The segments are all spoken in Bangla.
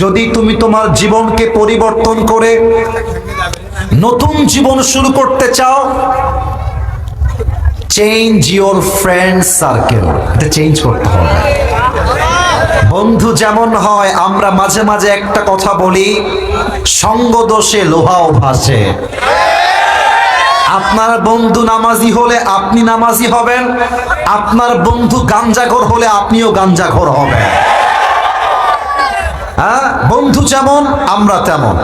যদি তুমি তোমার জীবনকে পরিবর্তন করে নতুন জীবন শুরু করতে চাও চেঞ্জ ইওর ফ্রেন্ড সার্কেল এটা চেঞ্জ করতে হবে। বন্ধু, যেমন হয়, আমরা মাঝে মাঝে একটা কথা বলি, সঙ্গ দোষে লোহাও ভাসে আপনার বন্ধু নামাজি হলে আপনি নামাজি হবেন, আপনার বন্ধু গাঞ্জাখোর হলে আপনিও গাঞ্জাখোর হবেন। বন্ধু যেমন, আমরা তেমন।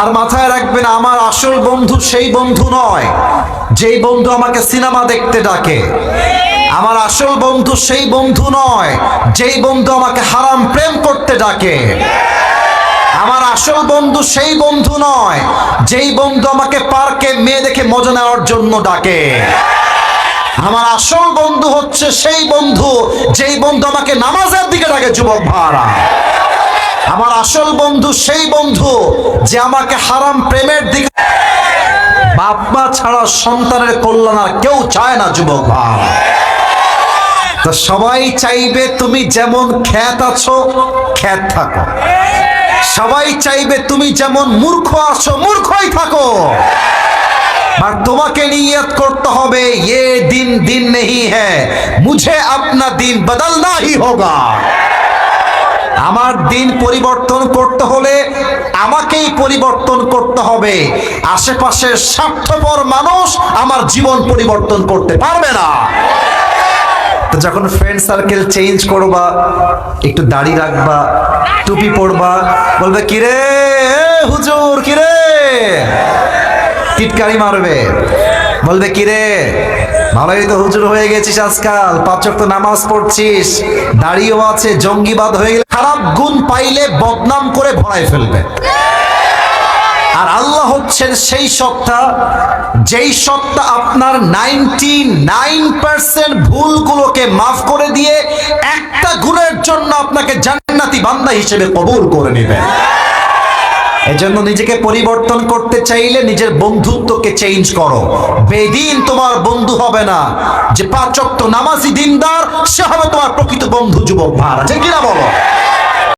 আর মাথায় রাখবেন, আমার আসল বন্ধু সেই বন্ধু নয়, যেই বন্ধু আমাকে সিনেমা দেখতে ডাকে। আমার আসল বন্ধু সেই বন্ধু নয়, যেই বন্ধু আমাকে হারাম প্রেম করতে ডাকে। আমার আসল বন্ধু সেই বন্ধু নয়, যেই বন্ধু আমাকে পার্কে মেয়ে দেখে মজা নেওয়ার জন্য ডাকে। আমার আসল বন্ধু হচ্ছে সেই বন্ধু, যেই বন্ধু আমাকে নামাজের দিকে ডাকে, যুবক ভাড়া আমার আসল বন্ধু সেই বন্ধু যে আমাকে হারাম প্রেমের দিকে বাপ মা ছাড়া সন্তানের কল্যাণ আর কেউ চায় না যুবক ভাই তো সবাই চাইবে তুমি যেমন খ্যাত আছো খ্যাত থাকো সবাই চাইবে তুমি যেমন মূর্খ আছো মূর্খই থাকো আর তোমাকে নিয়ত করতে হবে ये दिन दिन नहीं है मुझे अपना दिन बदलना ही होगा আমার দিন পরিবর্তন করতে হলে আমাকেই পরিবর্তন করতে হবে। আশেপাশের স্বার্থপর মানুষ আমার জীবন পরিবর্তন করতে পারবে না। যখন ফ্রেন্ড সার্কেল চেঞ্জ করবা, একটু দাড়ি রাখবা, টুপি পরবা, বলবে, কিরে হুজুর, কিরে? টিটকারি মারবে। বলবে কিরে ভালোই তো হুজুর হয়ে গেছিস আজকাল। পাঁচ ওয়াক্ত নামাজ পড়ছিস। দাড়িও আছে, জঙ্গিবাদ হয়ে গেলে খারাপ গুণ পাইলে বদনাম করে ভরাই ফেলবে। আর আল্লাহ হচ্ছেন সেই সত্তা, যেই সত্তা আপনার নাইনটি নাইন পার্সেন্ট ভুলগুলোকে মাফ করে দিয়ে একটা গুণের জন্য আপনাকে জান্নাতি বান্দা হিসেবে কবুল করে নেবেন এজন্য নিজেকে পরিবর্তন করতে চাইলে নিজের বন্ধুত্বকে চেঞ্জ করো। বেদিন তোমার বন্ধু হবে না। যে পাচক তো নামাজি দিনদার, সে হবে তোমার প্রকৃত বন্ধু যুবক ভাড়া। আছে কিনা বলো?